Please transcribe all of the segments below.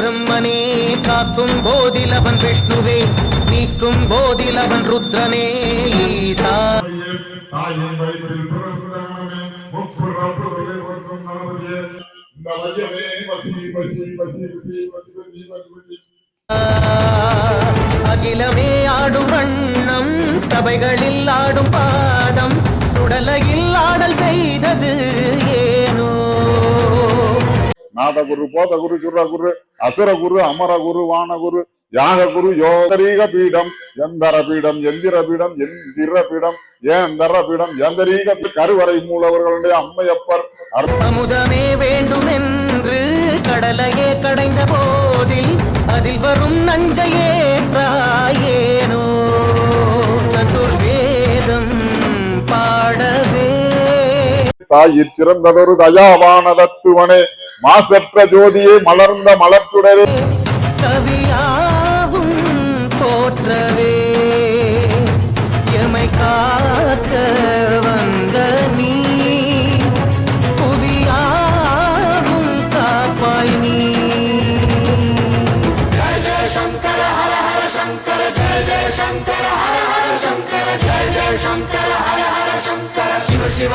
பிரம்மனே காக்கும் போதில் அவன் விஷ்ணுவே நீக்கும் போதில் அவன் ருத்ரனே ஈசா இந்த வயமே பசி பசி பசி பசி பசி பசி பசி நாதகுரு போதகுரு சுரகுரு அசுரகுரு அமரகுரு வானகுரு யாககுரு யோகரீக பீடம் எந்தர பீடம் எந்திர பீடம் எந்திர பீடம் ஏந்தர பீடம் எந்தரீக கருவறை மூலவர்களுடைய அம்மையப்பர் அமுதமே வேண்டும் என்று கடலையே கடைந்த போதில் அதில் வரும் நஞ்சையே தாயிற் சிறந்ததொரு தயாவான தத்துவனே மாசற்ற ஜோதியே மலர்ந்த மலர்ச்சுடரே கவியாவும் போற்றவே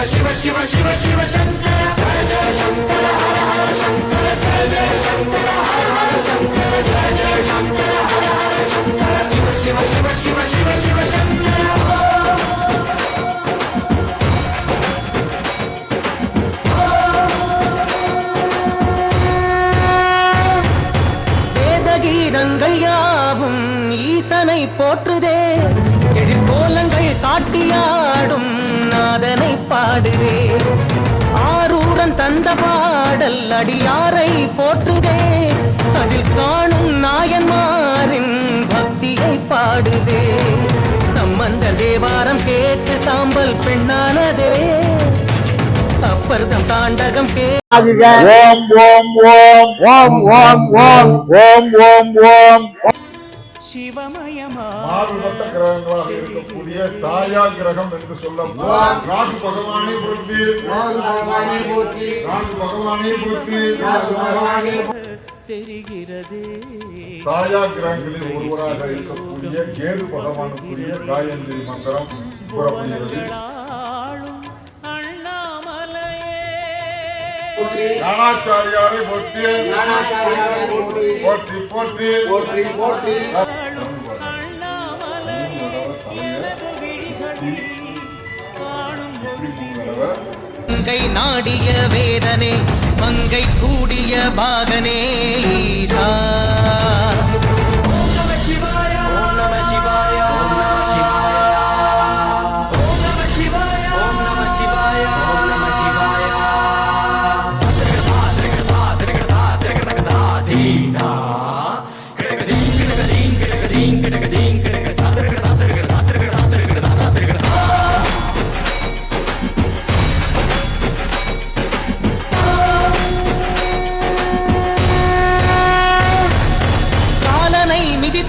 சிவ சிவ சிவ சிவ சங்கர ஜய ஜய சங்கர ஹர ஹர சங்கர ஜய ஜய சங்கர ஹர ஹர சங்கர ஜய ஜய சங்கர ஹர ஹர சங்கர சிவ சிவ சிவ சிவ சிவ சிவ சங்கர வேதகீதங்கள் யாவும் ஈசனை போற்றுதே. எழிற்கோலங்கள் காட்டியாடும் நாதனை பாடுதே ஆரூரன் தந்த பாடல் அடியாரை போற்றுதே அதில் காணும் நாயன்மாரின் பக்தியை பாடுதே நம்மந்த தேவாரம் கேட்டு சாம்பல் பெண்ணானதே. அப்பர்தம் தாண்டகம் கே ஓம் ஓம் ஓம். ஓம் ஓம் ஓம். ஓம் ஓம் ஓம். மாறுபட்ட கிரகங்களாக இருக்கக்கூடிய சாயா கிரகம் என்று சொல்ல ராகு பகவானை போற்றி ராகு பகவானை போற்றி தெரிகிறதே. சாயா கிரகங்களில் ஒருவராக இருக்கக்கூடிய கேது பகவானுக்குரிய காயத்ரி மந்திரம் கூறப்படுகிறது. ஞானாச்சாரியாரை போற்றி. போற்றி போற்றி. போற்றி போற்றி. மங்கை நாடிய வேதனே மங்கை கூடிய பாகனே ஈசா.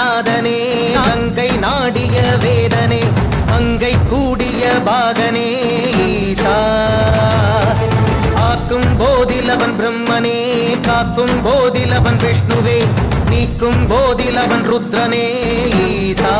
நாதனே அங்கை நாடிய வேதனே அங்கை கூடிய பாகனே ஈசா. ஆக்கும் போதிலவன் பிரம்மனே காக்கும் போதிலவன் விஷ்ணுவே நீக்கும் போதிலவன் ருத்ரனே ஈசா.